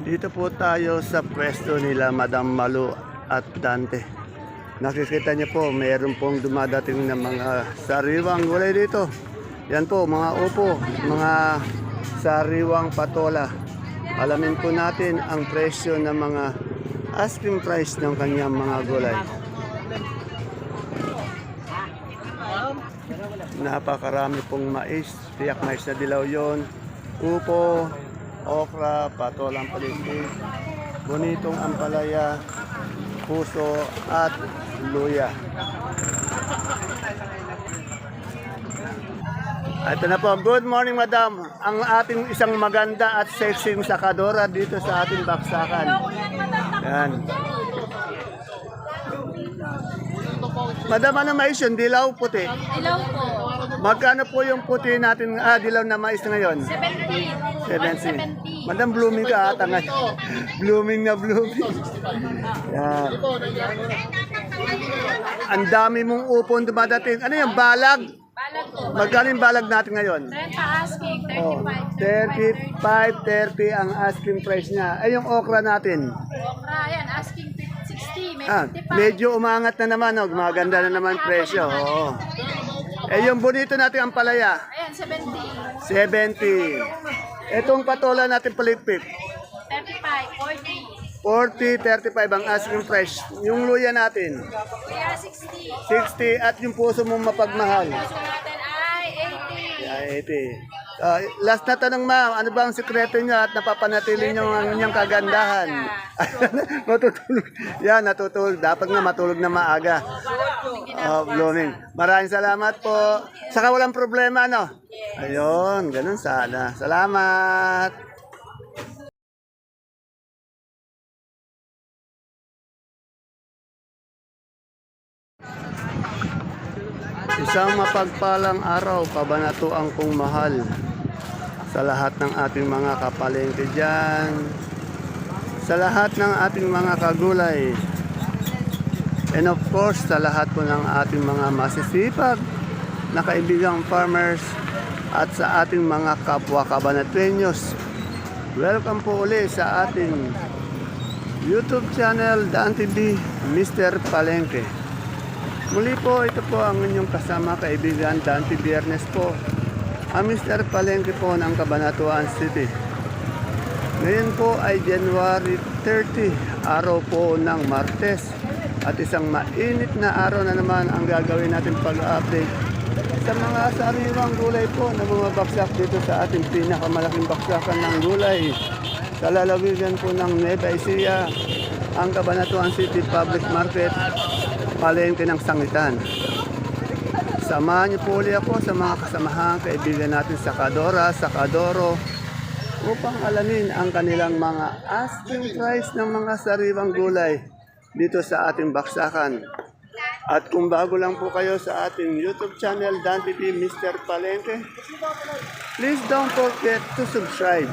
Dito po tayo sa pwesto nila Madam Malu at Dante. Nakikita niyo po, mayroon pong dumadating na mga sariwang gulay dito. Yan po, mga upo, mga sariwang patola. Alamin po natin ang presyo ng mga asking price ng kanyang mga gulay. Napakarami pong mais, tiyak mais na dilaw yon, upo, okra, patolang paligid, bonitong ampalaya, puso at luya. Ito na po. Good morning, madam. Ang ating isang maganda at sexy sakadora dito sa ating baksakan. Yan. Madam, ano mais yun? Dilaw, puti. Hello po. Magkano po yung puti natin, ah, dilaw na mais ngayon? 70. 70. Madam, blooming ka ata ngayon. blooming na blooming. Yan. Ang dami mong upon dumadating. Ano yung balag? Balag po. Magkano yung balag natin ngayon? 30 asking, 35. Oh, 35. 35, 30 ang asking price niya. Ay, yung okra natin. Okra, yan, asking 60, may Ah, 55. medyo umangat na naman. Oh. Maganda na naman presyo. Oo. Eh, yung bonito natin ang palaya. Ayan, 70. 70. Etong patola natin paligpit. 35, 40. 40, 35 ang asking price. Yung luya natin, Kaya 60. 60 at yung puso mong mapagmahal. Gusto natin ay 80. Ay, 80. Ah, last na tanong ma'am, ano ba ang sikreto niyo at napapanatili niyo ang inyong kagandahan? matutulog. Yan, natutulog. Dapat nga matulog na maaga. Oh, blooming. Maraming salamat po. Saka walang problema, no? Ayun, ganun sana. Salamat. Isang mapagpalang araw, kabanatuang kong mahal sa lahat ng ating mga kapalengke dyan, sa lahat ng ating mga kagulay, and of course, sa lahat po ng ating mga masisipag na kaibigang farmers at sa ating mga kapwa kabanatuenyos. Welcome po uli sa ating YouTube channel, Dan TV, Mr. Palengke. Muli po, ito po ang inyong kasama kaibigan Dante Biernes po. Ang Mr. Palengke po ng Cabanatuan City. Ngayon po ay January 30, araw po ng Martes. At isang mainit na araw na naman ang gagawin natin pag-update sa mga sariwang gulay po na bumabaksak dito sa ating pinakamalaking baksakan ng gulay. Sa lalawigan po ng Nueva Ecija, ang Cabanatuan City Public Market, palengke ng sangitan. Samahan niyo po ulit ako sa mga kasamahan kaibigan natin sa Kadora, sa Kadoro upang alamin ang kanilang mga asking price ng mga sariwang gulay dito sa ating baksakan. At kung bago lang po kayo sa ating YouTube channel, Dan TV Mr. Palengke, please don't forget to subscribe.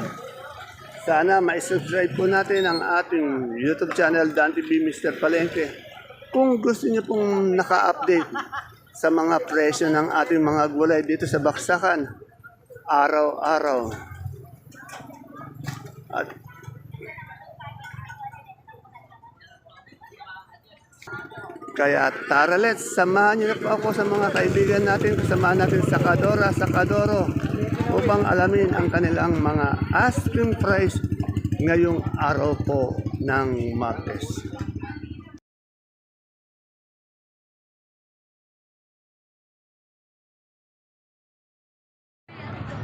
Sana ma-subscribe po natin ang ating YouTube channel, Dan TV Mr. Palengke. Kung gusto niyo pong naka-update sa mga presyo ng ating mga gulay dito sa Baksakan, araw-araw. At kaya tara let's, samahan niyo na po ako sa mga kaibigan natin, kasamahan natin sa Kadora, sa Kadoro, upang alamin ang kanilang mga asking price ngayong araw po ng Martes.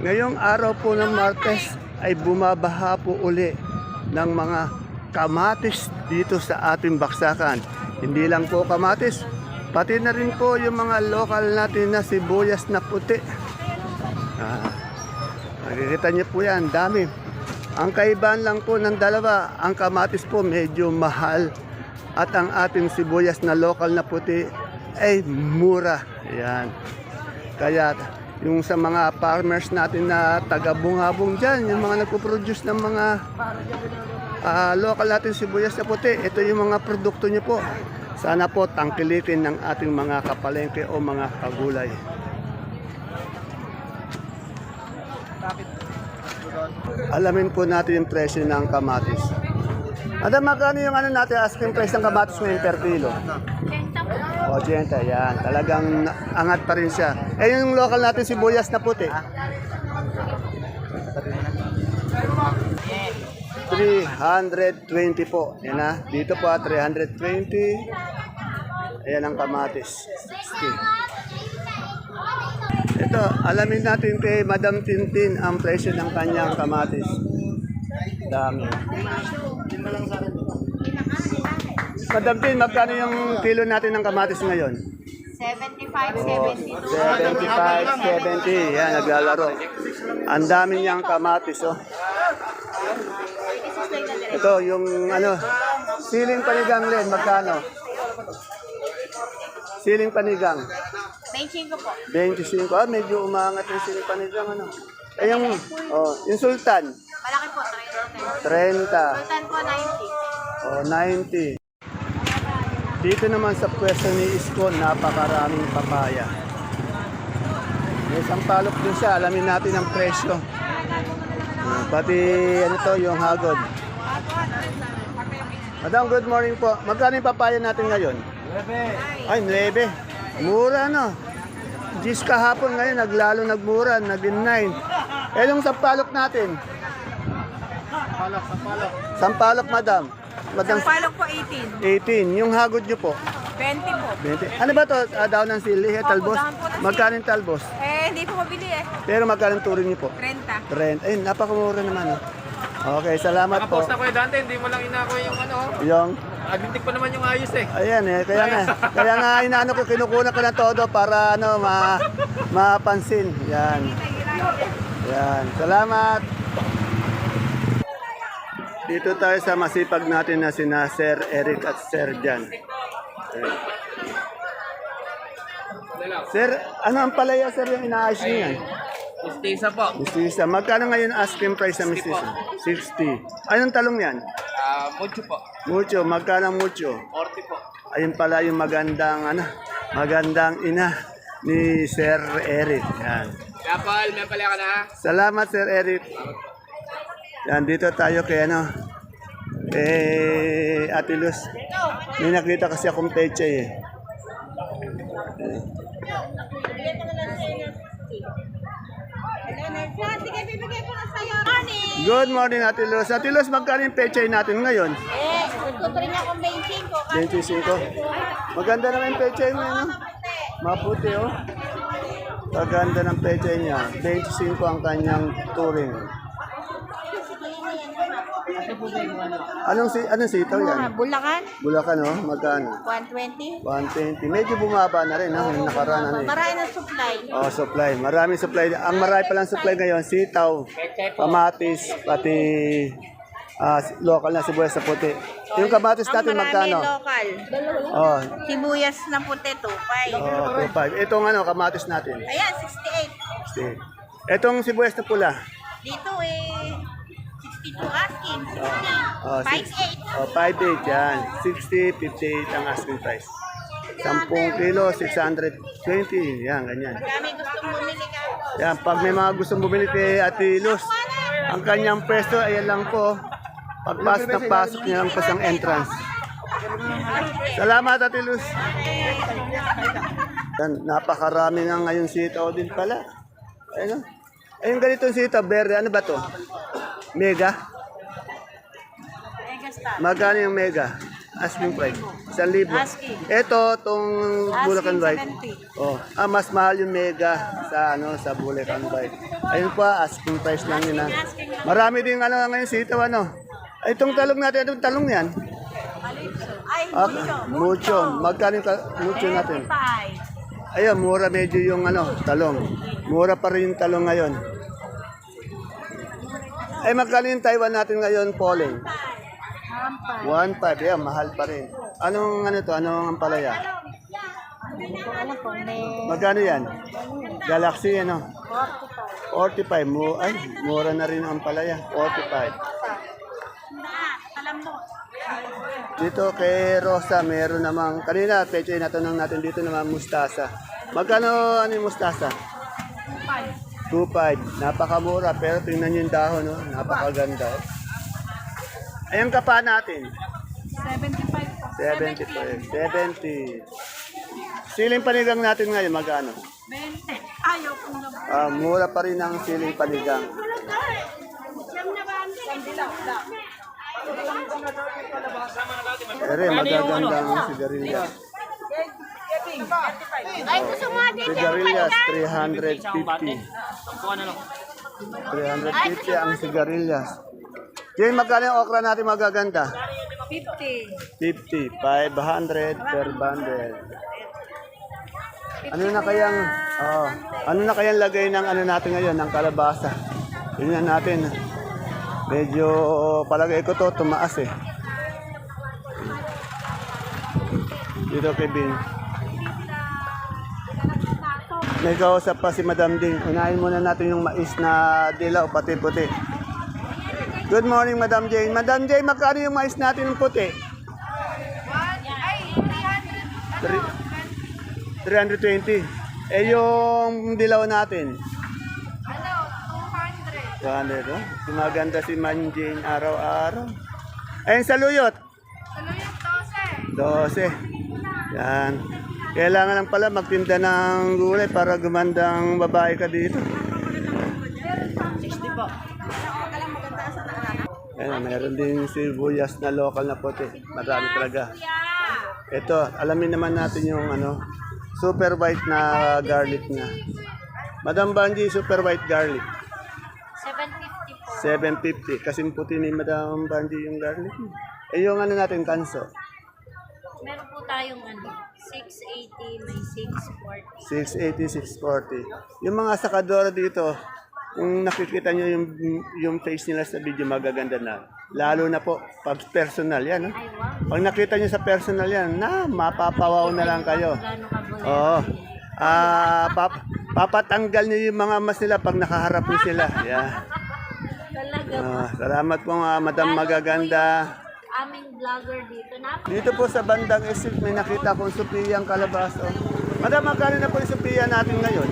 Ngayong araw po ng Martes ay bumabaha po uli ng mga kamatis dito sa ating baksakan. Hindi lang po kamatis, pati na rin po yung mga lokal natin na sibuyas na puti. Ah, nakikita niyo po yan, dami. Ang kaibahan lang po ng dalawa, ang kamatis po medyo mahal at ang ating sibuyas na lokal na puti ay mura. Yan. Kaya yung sa mga farmers natin na taga-bungabong dyan, yung mga nagpo-produce ng mga ah, local natin sibuyas na puti, ito yung mga produkto nyo po. Sana po tangkilikin ng ating mga kapalengke o mga kagulay. Alamin po natin yung presyo ng kamatis. Madam, magkano yung ano natin, asking price ng kamatis ngayon per kilo? O, 80, yan. Talagang angat pa rin siya. Eh, yung local natin, sibuyas na puti. 320 po. Yan na. Dito po, ah, 320. Ayan ang kamatis. 60. Ito, alamin natin kay Madam Tintin ang presyo ng kanyang kamatis. Dami. Madam Tin, magkano yung kilo natin ng kamatis ngayon? 75, 70. 75, 70. Yan, naglalaro. Ang dami niyang kamatis, oh. Ito, yung ano, siling panigang len, magkano? Siling panigang, 25 po. 25. Ah, medyo umangat yung siling panigang, ano. Eh, yung, oh, yung sultan, Malaki po, 30. 30. Sultan po, 90. Oh, 90. Dito naman sa pwesto ni Isko, napakaraming papaya. May isang palok din siya, alamin natin ang presyo. Ah, Pati ano to, yung hagod. Madam, good morning po. Magkano yung papaya natin ngayon? 9. Ay, 9. Mura no. Gis kahapon ngayon, naglalo nagmura, naging 9. Eh, yung sampalok natin? Sampalok, sampalok. madam. Madam, Palok po, 18. 18. Yung hagod nyo po? 20 po. 20. Ano ba to? Ah, daw ng sili, eh, talbos? daon po ng sili. Magkano yung talbos? Eh, hindi po mabili eh. Pero magkano yung turing nyo po? 30. Rent. Ay, napakamura naman. Oh. Okay, salamat po. Nakapost ako eh dante, hindi mo lang inako yung ano. Yung, Agintik pa naman yung ayos eh. ayan eh, kaya nga, kaya nga inaano ko, kinukunan ko na todo para ano, ma, mapansin. Yan. Yan. Salamat. Dito tayo sa masipag natin na sina Sir Eric at Sir Jan. Ayan. Sir, ano ang palaya sir yung inaayos niyo yan? Mistisa po. Mistisa. Magkano ngayon asking price ng mistisa? 60. Anong talong yan? Ah, mucho po. Mucho. Magkano mucho? 40 po. Ayun pala yung magandang, ano, magandang ina ni Sir Eric. Yan. Kapal, may pala ka na. Salamat Sir Eric. Yan, dito tayo kay ano, eh, Ate Luz. May nakita kasi akong peche eh. Good morning Ate Luz. Ate Luz, magkano yung peche natin ngayon? Eh, gusto pa rin ako 25. 25. Maganda naman yung peche mo, no? Maputi, oh. Maganda ng peche niya. 25 ang kanyang touring. Anong, si anong sitaw yan? Bulacan, Bulacan, oh. Magkano? 120. 120. Medyo bumaba na rin, ha? Yung nakaraan, ano, eh. Marami ng supply. Oh, supply. Maraming supply. Ang marami palang supply ngayon, sitaw, kamatis, pati ah, local na sibuyas sa puti. Yung kamatis Ang natin marami magkano? local. Oh, Sibuyas na puti, 25. oh, 25. Itong ano, kamatis natin. Ayan, 68. Sige. Itong sibuyas na pula. Dito eh, 62 asking, 60. Oh, six- 58. Oh, 5.8 yan. 60, 58 ang asking price. 10 kilo, 620. Yan, ganyan. Kami gustong bumili ka. Yan, pag may mga gustong bumili kay Ate Luz, ang kanyang pwesto, ayan lang po. Pagpasok na pasok niya lang po sa entrance. Salamat Ate Luz. Yan, napakarami nga ngayon sitaw din pala. Ayun. Ayun ganitong sitaw, berde, ano ba to? Mega? Magkano yung mega? Asking price. Isang libo. Asking. Ito, tong Bulacan. 70. Oh, ah, mas mahal yung mega sa ano sa Bulacan White. Ayun pa, asking price lang yun ah. Marami din ano ngayon sitaw ano. Ay, Itong talong natin, itong talong yan. Ay, Ah, mucho. Magkano yung ta- mucho natin? 5. Ayun, mura medyo yung ano, talong. Mura pa rin yung talong ngayon. Ay, magkano yung Taiwan natin ngayon, Pauling? 1.5. Yan, mahal pa rin. Anong ano to? Anong ampalaya? Magkano yan? Galaxy, ano? 45. Mu ay, mura na rin ang ampalaya. 45. Alam mo. Dito kay Rosa, meron namang, kanina, peche, natanong natin dito naman mustasa. Magkano ano yung mustasa? 2.5. 2.5. Napakamura pero tingnan niyo yung dahon, no? napakaganda. oh. Ayun ka pa natin. 75 po. 75, 70. Siling panigang natin ngayon, magkano? 20. Ayaw ko na. Ah, mura pa rin ang siling panigang. Ba? Pero magaganda ang sigarilyas. Ay, gusto mo din Sigarilyas, 350. 350 ang sigarilyas. Yung magkano yung okra natin magaganda? 50. 50, 500 per bundle. Ano na kayang oh, ano na kayang lagay ng ano natin ngayon ng kalabasa? Tingnan natin. Medyo palagay ko to tumaas eh. Dito kay Bin. May kausap pa si Madam Ding. Unahin muna natin yung mais na dilaw, pati puti. Good morning, Madam Jane. Madam Jane, magkano yung mais natin ng puti? Three- 320. Eh, yung dilaw natin? Ano? 200. 200, oh. Gumaganda si Man Jane araw-araw. Ayun sa luyot? Ano yung 12? 12. Yan. Kailangan lang pala magtinda ng gulay para gumandang babae ka dito. 60 po. Ayan, meron din sibuyas na local na puti. Marami talaga. Ito, alamin naman natin yung ano, super white na garlic na. Madam Banji, super white garlic. 750 po. 750. Kasing puti ni Madam Banji yung garlic. Eh, yung ano natin, kanso. Meron po tayong ano, 680 may 640. 680, 640. Yung mga sakadora dito, kung nakikita nyo yung, yung face nila sa video, magaganda na. Lalo na po, pag personal yan. No? Pag nakita nyo sa personal yan, na, mapapawaw na lang kayo. Oo. Ah, pap papatanggal niyo yung mga mas nila pag nakaharap niyo sila. Yeah. Talaga. Ah, salamat po mga madam magaganda. Aming vlogger dito na Dito po sa bandang isip may nakita kong supiyang kalabaso. Madam, magkano na po yung supiya natin ngayon?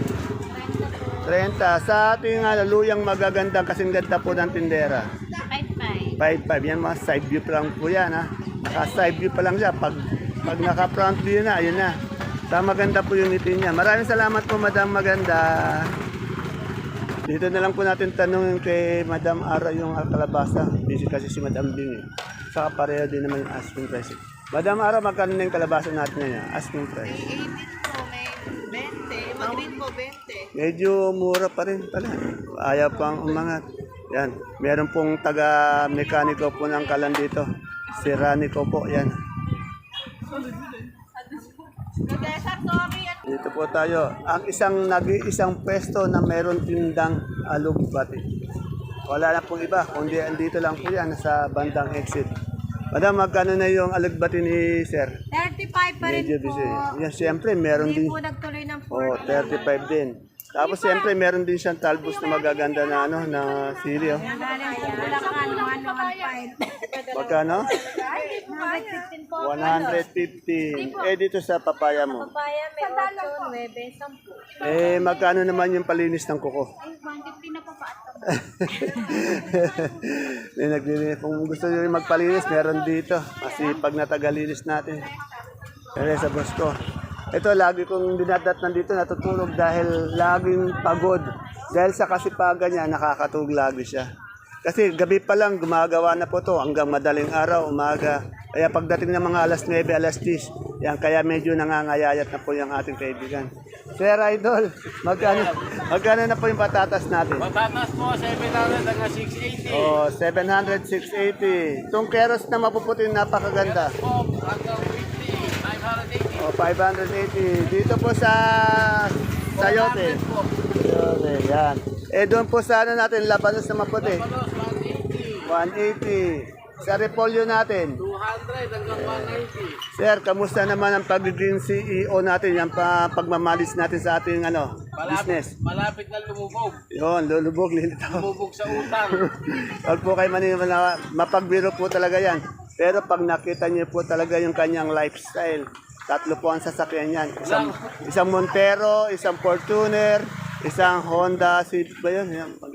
30. Sa ating uh, luyang magaganda kasing ganda po ng tindera. 55. 5-5. Yan mga side view pa lang po yan ha. Naka side view pa lang siya. Pag, pag naka front view na, ayun na. Sa maganda po yung ngiti niya. Maraming salamat po Madam Maganda. Dito na lang po natin tanongin kay Madam Ara yung kalabasa. Busy kasi si Madam Bing eh. Saka pareho din naman yung asking price. Madam Ara, magkano na yung kalabasa natin ngayon? Asking price. 18 po, may 20. Mag-green po, 20. Medyo mura pa rin pala. Ayaw pang umangat. Yan. Meron pong taga-mekaniko po ng kalan dito. Si Ranico po. Yan. Dito po tayo. Ang isang nag-iisang pwesto na meron tindang alugbati. Wala na pong iba. Kundi andito lang po yan sa bandang exit. Madam, magkano na yung alugbati ni Sir? 35 pa rin Medyo po. busy. Yan, siyempre, meron Hindi din. po nagtuloy ng 40. Oh, 35 din. Tapos siyempre meron din siyang talbos na magaganda na ano na sili oh. Galing po. Wala ka ano, ano, 15. Magkano? 115 po. 150. Eh dito sa papaya mo. Papaya, may 8, 9, 10. Eh magkano naman yung palinis ng kuko? Ay, 150 na po pa. May naglilinis. Kung gusto nyo magpalinis, meron dito. Masipag na tagalinis natin. Kaya sa boss ko. Ito, lagi kong dinadat nandito, natutulog dahil laging pagod. Dahil sa kasipagan niya, nakakatulog lagi siya. Kasi gabi pa lang, gumagawa na po to hanggang madaling araw, umaga. Kaya pagdating ng mga alas 9, alas 10, yan, kaya medyo nangangayayat na po yung ating kaibigan. Sir Idol, magkano, magkano na po yung patatas natin? Patatas po, 700 hanggang 680. Oh, 700, 680. Itong keros na mapuputi, napakaganda. Po, hanggang 50, 580. Oh, 580. Dito po sa Sayote. 100 po. Sayote, yan. Eh, doon po sa ano natin, Labanos na maputi. Palos, 180. 180. Sa repolyo natin. 200 hanggang 190. Sir, kamusta naman ang pagiging CEO natin, yung pa, pagmamalis natin sa ating ano, Malapit, business? malapit na lumubog. Yun, lulubog, lilitaw. Lumubog sa utang. Huwag po kayo manimala, mapagbiro po talaga yan. Pero pag nakita niyo po talaga yung kanyang lifestyle, tatlo po ang sasakyan yan. Isang, isang Montero, isang Fortuner, Isang Honda Civic ba yun? Yan, mag-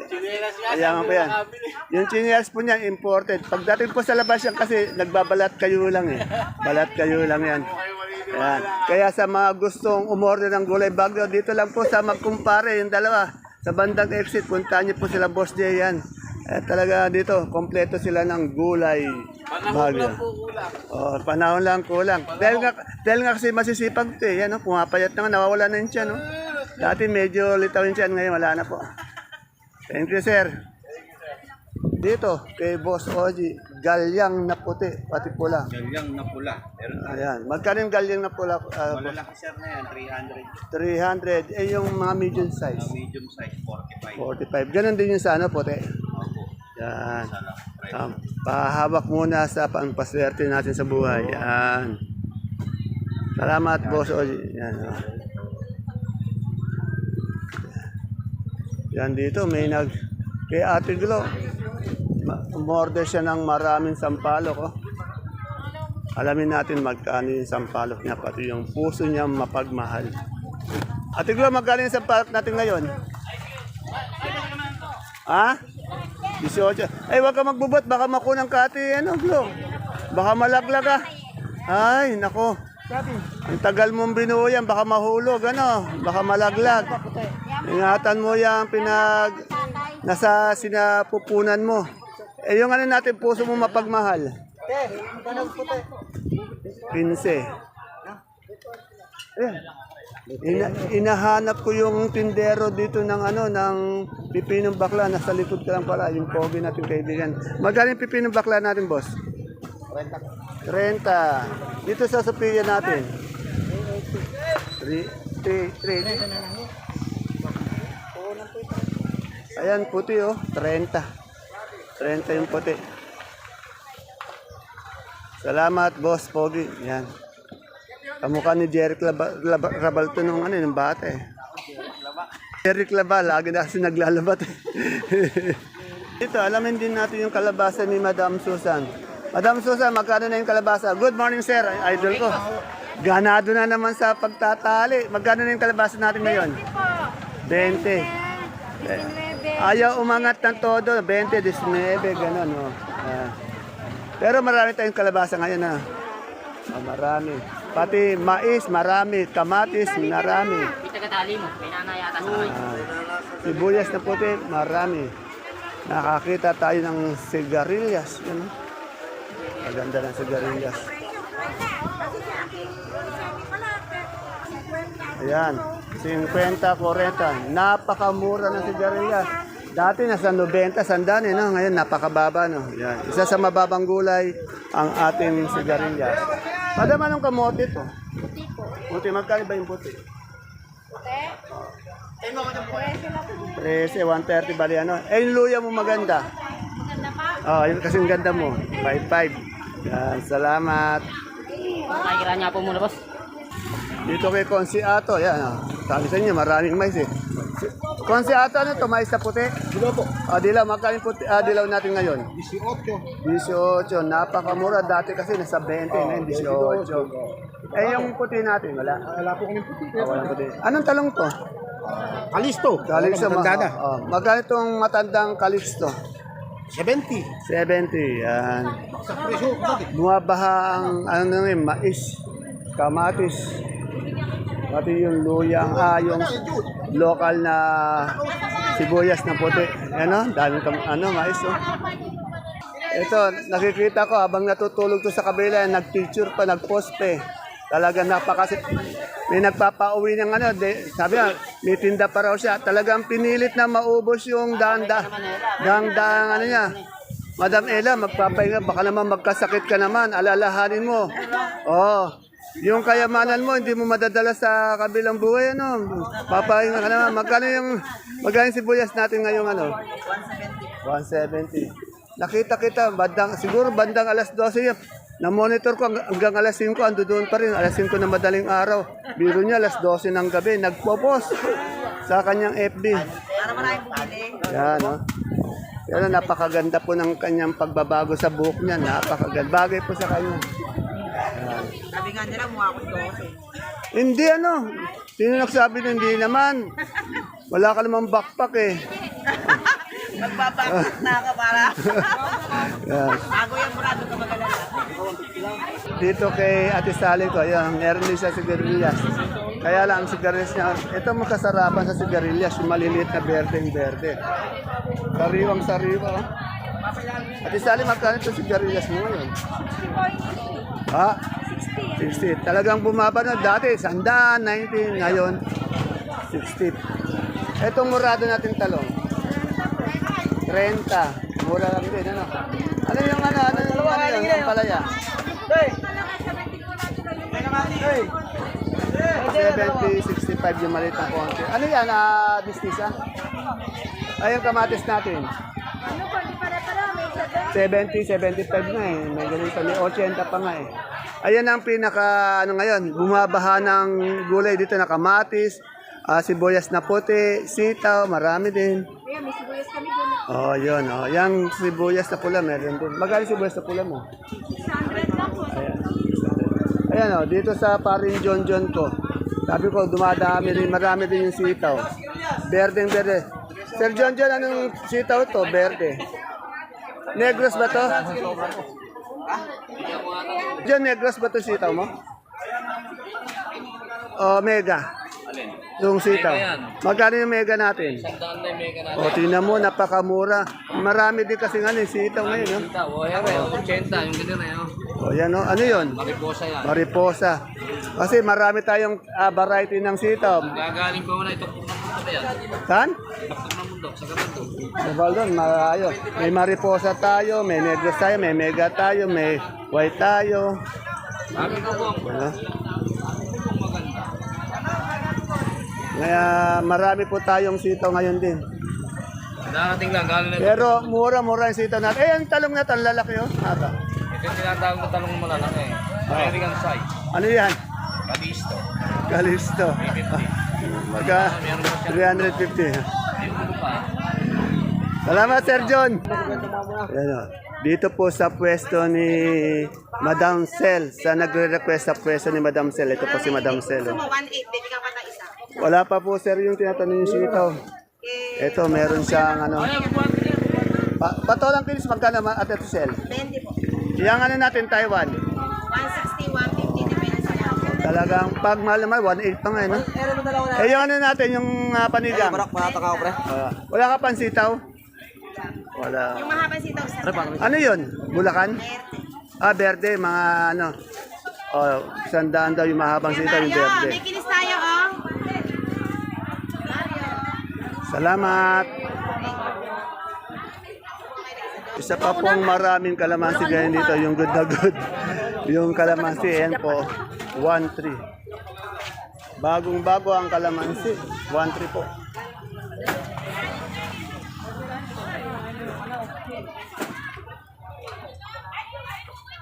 Ayan po yan. nakabili. Yung chinelas po niyan, imported. Pagdating po sa labas yan kasi nagbabalat kayo lang eh. Balat kayo lang yan. Ayan. Kaya sa mga gustong umorder ng gulay bagyo, dito lang po sa magkumpare yung dalawa. Sa bandang exit, puntahan niyo po sila Boss Jay yan. Eh, talaga dito, kompleto sila ng gulay Panahon bagyo. lang po kulang. Oh, panahon lang kulang. Dahil nga, dahil nga kasi masisipag to eh. Yan, no? pumapayat na nga, nawawala na yung tiyan. No? Dati medyo litaw yung tiyan, ngayon wala na po. Thank you, sir. Dito, kay Boss Oji, galyang na puti, pati pula. Galyang na pula. Meron Ayan. Magkano yung galyang na pula, ah, boss? malalaki sir na yan, 300. 300. Eh, yung mga medium size. Medium size, 45. 45. Ganon din yung sa ano, puti. Opo. Yan. Um, pahawak muna sa pampaswerte natin sa buhay. Yan. Salamat, Boss Oji. Yan. oh. Yan dito, may nag... Kay Ate Glo, umorder siya ng maraming sampalok. Oh. Alamin natin magkano yung sampalok niya, pati yung puso niya mapagmahal. Ate Glo, magkano yung sampalok natin ngayon? Ha? 18. Ay, wag ka magbubot. Baka makunang ka ate, ano, Glo. Baka malaglag ka. Ay, nako. Ang tagal mong binuo yan, baka mahulog, ano. Baka malaglag. Ingatan mo yung pinag... Nasa sinapupunan mo. Eh, yung ano natin, puso mo mapagmahal. 15. Ayan. Ina, inahanap ko yung tindero dito ng ano ng pipinong bakla nasa likod ka lang pala yung pogi natin kaibigan. Magkano yung pipinong bakla natin, boss? 30. 30. Dito sa Sophia natin. 3 3 Ayan, puti oh, 30. 30 yung puti. Salamat, boss Pogi. Yan. Kamukha ni Jeric Laba, Laba, Rabalto nung ano, nung bata eh. Jeric Laba, lagi na kasi naglalabat eh. Dito, alamin din natin yung kalabasa ni Madam Susan. Madam Susan, magkano na yung kalabasa? Good morning, sir. Idol ko. Ganado na naman sa pagtatali. Magkano na yung kalabasa natin ngayon? 20. Ayaw umangat ng todo, 20, 19, gano'n. Oh. Ah. Pero marami tayong kalabasa ngayon na. Ah, marami. Pati mais, marami. Kamatis, marami. Itagatali mo, may nanayata sa akin. Ah, sibuyas na puti, marami. Nakakita tayo ng sigarilyas. Yan, oh. Maganda ng sigarilyas. Ayan, 50, 40. Napakamura ng sigarilyas. Dati nasa 90, sandaan eh, no? Ngayon napakababa, no? Yan. Isa sa mababang gulay ang ating sigarilyas. Madam, anong kamote to? Puti po. Puti, magkano ba yung puti? 13, 130 bali ano. Eh, yung luya mo maganda. Maganda pa? Oo, yun kasing ganda mo. 5-5. Yan, salamat. Nakikira niya po muna, boss. Dito kay Consiato, yan. Oh. Sabi sa inyo, maraming mais eh. Si- Consiato, ano to? Mais na puti? Dilaw po. Ah, dilaw. Magkano yung puti, ah, dilaw natin ngayon? 18. 18. Napakamura. Dati kasi nasa 20, ngayon 18. Eh, yung puti natin, wala? Wala po kami puti. Ah, walang puti. Anong talong to? Kalisto. Matanda na. ma- oh, magkano itong matandang Kalixto? 70. 70, yan. Sa presyo. Bumabaha ang ano na yun, mais, kamatis, pati yung luyang, ah, yung local na sibuyas na puti. Ano, daming kam, ano, mais, oh. Ito, nakikita ko habang natutulog to sa kabila, nag-picture pa, nag-post pa eh. Talagang napakasit. May nagpapauwi ng ano, de, sabi nga, may tinda pa raw siya. Talagang pinilit na maubos yung danda. Dang-dang ano niya. Madam Ella, magpapahinga, baka naman magkasakit ka naman, alalahanin mo. Oh, yung kayamanan mo, hindi mo madadala sa kabilang buhay, ano. Papahinga ka naman. Magkano yung, magkano yung sibuyas natin ngayong ano? 170. Nakita kita, bandang, siguro bandang alas 12 yan. Na-monitor ko hang- hanggang alas 5, ando doon pa rin. Alas 5 na madaling araw. Biro niya, alas 12 ng gabi. Nagpo-post sa kanyang FB. Para maraming bumili. Yan, no? Yan, oh. napakaganda po ng kanyang pagbabago sa buhok niya. Napakaganda. Bagay po sa kanya. Sabi nga nila, mukha akong 12. Hindi ano. Sino nagsabi na hindi naman? Wala ka namang backpack eh. Magpapakit na ka para. Yan. Bago yung murado ka magalala. Dito kay Ate Sally ko, yan, meron din siya sigarilyas. Kaya lang ang sigarilyas niya, ito makasarapan sa sigarilyas, yung maliliit na berde-berde. Sariwang sariwa. oh. Ate Sally, magkano ito sigarilyas mo ngayon? Ha? 60. Talagang bumaba na dati, sandaan, 19, ngayon 60. Etong murado natin talong. 30. Mura lang din, ano? Ano yung ano, ano yung ano yung ang palaya? 70, 65 yung maliit na konti. Ano yan, ah, business ah? Ay, yung kamatis natin. 70, 75 na eh. May ganito, may 80 pa nga eh. Ayan ang pinaka, ano ngayon, bumabaha ng gulay dito na kamatis, ah, sibuyas na puti, sitaw, marami din. Kaya may sibuyas kami doon. Oh, yun, oh. Yang sibuyas na pula, meron din. Magkano sibuyas na pula mo? 600 lang po. Ayan. Ayan o, dito sa parin John John ko. Sabi ko, dumadami rin, marami din yung sitaw. Berdeng berde. Sir John John, anong sitaw to? Berde. Negros ba to? John, negros ba to sitaw mo? O, mega. Yung sitaw. Magkano yung mega natin? Sandaan na yung mega natin. O, tingnan mo, napakamura. Marami din kasi nga yung sitaw ngayon. No? Ito, oh, here, oh, 80, yung ganyan na yun. O, yan o. Ano yun? Mariposa yan. Mariposa. Kasi marami tayong ah, variety ng sitaw. Gagaling pa muna ito yan. Saan? Mundo, sa ganito. Sa Baldon, marayo. May mariposa tayo, may negros tayo, may mega tayo, may white tayo. Sabi ko po, Ano? Kaya marami po tayong sitaw ngayon din. darating lang, na ito. Pero mura-mura yung sitaw natin. Eh, ang talong na ang lalaki oh. Haba. Ito yung tinatawag na talong malalaki. American size. Ano yan? Kalisto. Kalisto. Magka 350. Yung Salamat, Sir John. Ayan, o. Dito po sa pwesto ni Madam Sel. Sa nagre-request sa pwesto ni Madam Sel. Ito po si Madam Sel. Gusto o. mo 1.8, pwede ka pa na isa. Wala pa po, Sir, yung tinatanong yung sitaw. Ito, meron siyang ano. Pa patolang kinis, magkano ma- at ito, Sel? 20 po. Yang ano natin, Taiwan. Talagang pag mahal naman, 1.8 pa nga, eh, no? Eh, yung ano natin, yung uh, panigang. Ah, wala ka pang sitaw? Wala. Yung mahabang sitaw sa Ano yun? Bulacan? Ah, berde, mga ano. Oh, sandaan daw yung mahabang sitaw yung Mario, berde. may kinis tayo, oh. Salamat. Isa pa pong maraming kalamansi ganyan dito, yung good na good. Yung kalamansi, ayan po, 1-3. Bagong bago ang kalamansi, 1-3 po.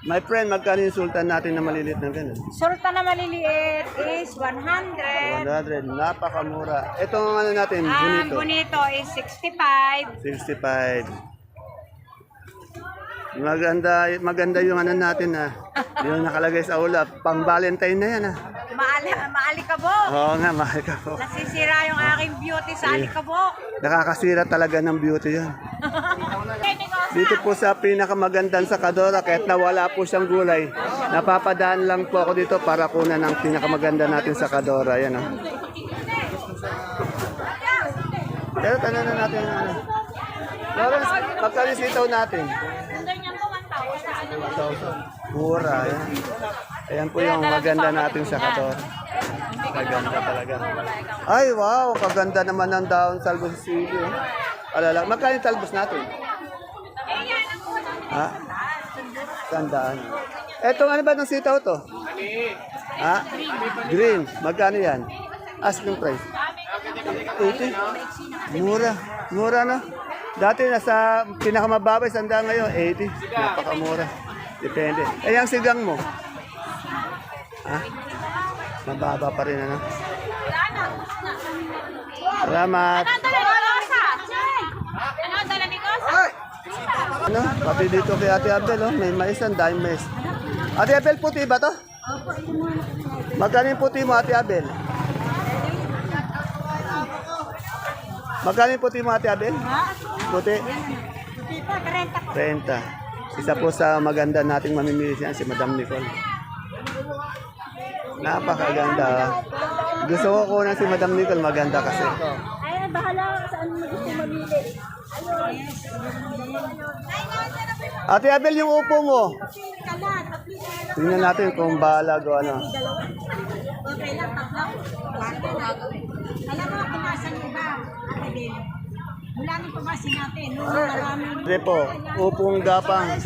My friend, magkano yung sultan natin na malilit na gano'n? Sultan na maliliit is 100. 100, napakamura. Ito ang ano natin, Ang bonito. bonito is 65. 65. Maganda, maganda yung ano natin ha. Yung nakalagay sa ulap. Pang Valentine na yan ha. Maali, maalikabo. Oo nga, mahal ka po. Nasisira yung aking beauty sa alikabo. Nakakasira talaga ng beauty yan. Dito po sa pinakamagandang sakadora, kahit nawala po siyang gulay, napapadaan lang po ako dito para kunan ng pinakamaganda natin sakadora. Yan ha. Pero tanong na natin yung ano. Lawrence, natin? Under niyan po 1,000. Mura, ayan. Ayan po yung maganda natin sa kator. Maganda talaga. Ay, wow, kaganda naman ng daon talbos. Oh. Alala, magkano talbos natin? Ha? Sandaan. Etong ano ba ng sitaw to? Ha? Green. Magkano yan? Asking price. 80. Mura. Mura na. Dati nasa pinakamababa sandaan ngayon, 80. Napakamura. Depende. Eh, yung sigang mo? Ha? Mababa pa rin, ano? Salamat. Ano dala ni Kosa? Ano dala ni Kosa? Ano? Pati dito kay Ate Abel, oh. may mais ang dahil mais. Ate Abel, puti ba to? Magkano yung puti mo, Ate Abel? Magkano yung puti mo ate Abel? Puti? Puti pa, 30 po. 30. Isa po sa maganda nating mamimili siya, si Madam Nicole. Napakaganda. Gusto ko kunan si Madam Nicole, maganda kasi. Ay, bahala sa ano mo gusto mamili. Ate Abel, yung upo mo. Tingnan natin kung balag o ano. Okay lang, tatlo. Alam mo, pinasan mo ba? Ate Bel? Mula nung pamasin natin, maraming Ito po, upong gapang.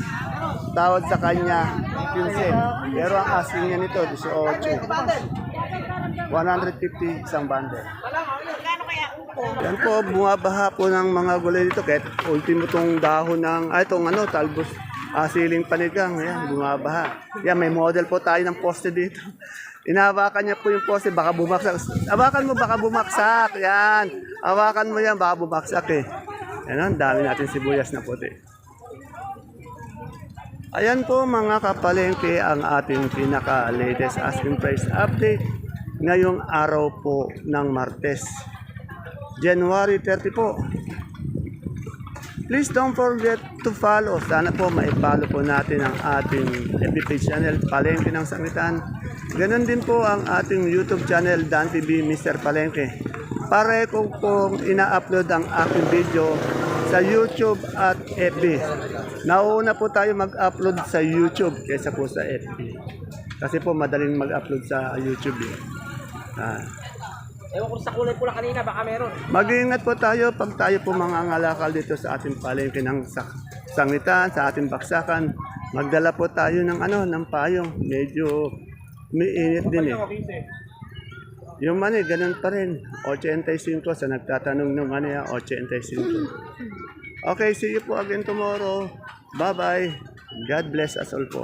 Tawad sa kanya, 15. Pero ang asking niya nito, 18. 150 isang bundle. Yan po, bumabaha po ng mga gulay dito. Kahit ultimo tong dahon ng, ay itong ano, talbos, ah, siling panigang. Yan, bumabaha. Yan, may model po tayo ng poste dito. Inahawakan niya po yung poste, baka bumaksak. Hawakan mo, baka bumaksak. Yan. Hawakan mo yan, baka bumaksak eh. Yan, ang dami natin sibuyas na puti. Ayan po mga kapalengke ang ating pinaka-latest asking price update ngayong araw po ng Martes. January 30 po. Please don't forget to follow. Sana po maipalo po natin ang ating FB channel, Palengke ng Sangitan. Ganon din po ang ating YouTube channel, Dan TV Mr. Palengke. Pare ko pong ina-upload ang aking video sa YouTube at FB. Nauna po tayo mag-upload sa YouTube kaysa po sa FB. Kasi po madaling mag-upload sa YouTube. Eh. Ah. Ewan ko sa kulay pula kanina, baka meron. Mag-iingat po tayo pag tayo po mga ngalakal dito sa ating palengke ng sak- sangitan, sa ating baksakan. Magdala po tayo ng ano, ng payong. Medyo umiinit din eh. Yung money, ganun pa rin. 85 sa nagtatanong ng money, ah, 85. Okay, see you po again tomorrow. Bye-bye. God bless us all po.